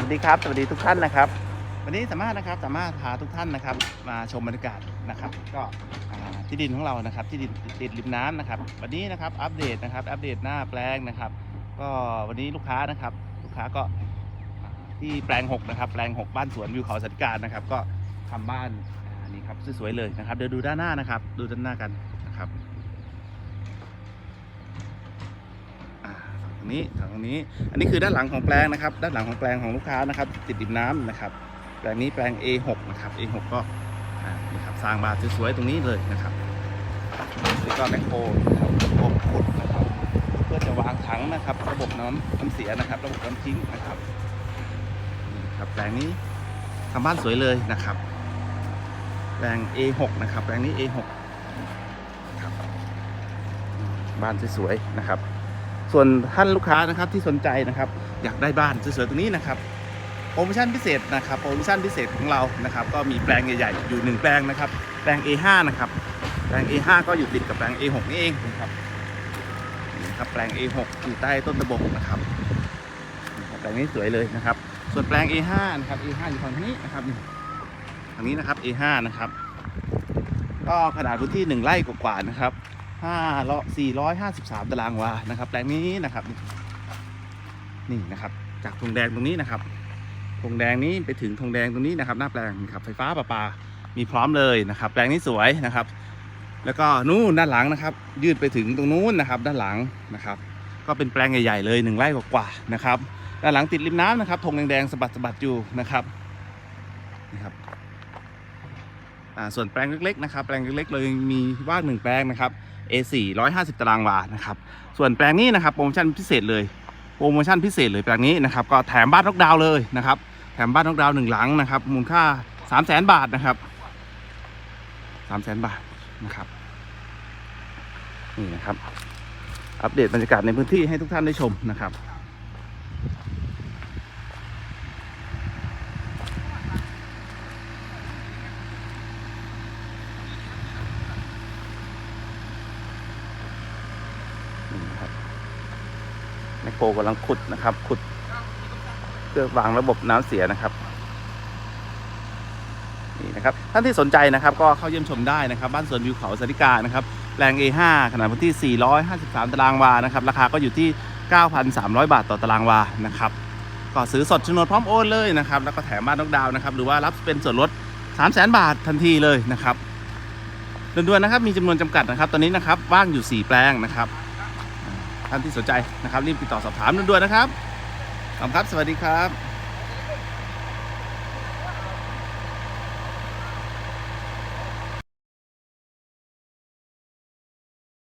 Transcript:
สวัสดีครับ สวัสดีทุกท่านนะครับ วันนี้สามารถนะครับสามารถพาทุกท่านนะครับ มาชมบรรยากาศนะครับ ก็ที่ดินของเรานะครับ ที่ดินติดริมน้ำนะครับ วันนี้นะครับอัปเดตนะครับ อัปเดตหน้าแปลงนะครับ ก็วันนี้ลูกค้านะครับ ลูกค้าก็ที่แปลง6นะครับ แปลง 6 บ้านสวนวิวเขาสันติการนะครับ ก็ทำบ้านนี่ครับสวยๆเลยนะครับ เดี๋ยวดูด้านหน้านะครับ ดูด้านหน้ากันนะครับ อ่าฝั่งตรง นี้ฝั่งตรงนี้ อันนี้คือด้านหลังของแปลงนะครับ ด้านหลังของแปลงของลูกค้านะครับ ติดริมน้ำนะครับ แปลงนี้แปลง A6 นะครับ A6 ก็อ่านี่ครับสร้างบานสวยๆตรงนี้เลยนะครับนี่ก็แมคโครนะครับระบบขุดนะครับ เพื่อจะวางถังนะครับ ระบบน้ำน้ำเสียนะครับ ระบบน้ำทิ้งนะครับนี่ครับแปลงนี้ทำบ้านสวยเลยนะครับ แปลง A6 นะครับ แปลงนี้ A6 ครับบ้านสวยๆนะครับ ส่วนท่านลูกค้านะครับที่สนใจนะครับอยากได้บ้านสวยๆตรงนี้นะครับโปรโมชั่นพิเศษนะครับโปรโมชั่นพิเศษของเรานะครับก็มีแปลงใหญ่ๆอยู่หนึ่งแปลงนะครับแปลง A5 นะครับแปลง A5 ก็อยู่ติดกับแปลง A6 นี่เองนะครับนี่ครับแปลง A6 อยู่ใต้ต้นตะบกนะครับแปลงนี้สวยเลยนะครับ ส่วนแปลง A5 นะครับ A5 อยู่ฝั่งนี้นะครับนี่ทางนี้นะครับ A5 นะครับ ก็ขนาดพื้นที่หนึ่งไร่กว่าๆนะครับ ห้าร้อยสี่ร้อยห้าสิบสามตารางวานะครับ แปลงนี้นะครับ นี่นะครับ จากธงแดงตรงนี้นะครับธงแดงนี้ไปถึงธงแดงตรงนี้นะครับ หน้าแปลงครับ ไฟฟ้าประปา มีพร้อมเลยนะครับ แปลงนี้สวยนะครับ แล้วก็นู่นด้านหลังนะครับ ยืดไปถึงตรงนู้นนะครับ ด้านหลังนะครับ ก็เป็นแปลงใหญ่ๆเลยหนึ่งไร่กว่าๆนะครับด้านหลังติดริมน้ำนะครับธงแดงๆสะบัดสะบัดอยู่นะครับนี่ครับ ส่วนแปลงเล็กๆนะครับแปลงเล็กๆเลยมีว่างหนึ่งแปลงนะครับ A4 150 ตารางวานะครับส่วนแปลงนี้นะครับโปรโมชั่นพิเศษเลยโปรโมชั่นพิเศษเลยแปลงนี้นะครับก็แถมบ้านนกดาวเลยนะครับแถมบ้านนกดาวหนึ่งหลังนะครับมูลค่า 3 0 0แสนบาทนะครับ3 0 0แสนบาทนะครับนี่นะครับอัปเดตบรรยากาศในพื้นที่ให้ทุกท่านได้ชมนะครับ นะครับแมคโครกำลังขุดนะครับ ขุดเพื่อวางระบบน้ำเสียนะครับนี่นะครับท่านที่สนใจนะครับ ก็เข้าเยี่ยมชมได้นะครับ บ้านสวนวิวเขาสาริกานะครับแปลง A5 ขนาดพื้นที่ 453 ตารางวานะครับ ราคาก็อยู่ที่ 9,300 บาทต่อตารางวานะครับก็ซื้อสดโฉนพร้อมโอนเลยนะครับ แล้วก็แถมบ้านนกดาวนะครับ หรือว่ารับเป็นส่วนลด 300,000 บาททันทีเลยนะครับด่วนๆนะครับ มีจำนวนจำกัดนะครับ ตอนนี้นะครับ ว่างอยู่ 4 แปลงนะครับ ท่านที่สนใจนะครับรีบติดต่อสอบถามด่วนๆนะครับขอบคุณครับ สวัสดีครับ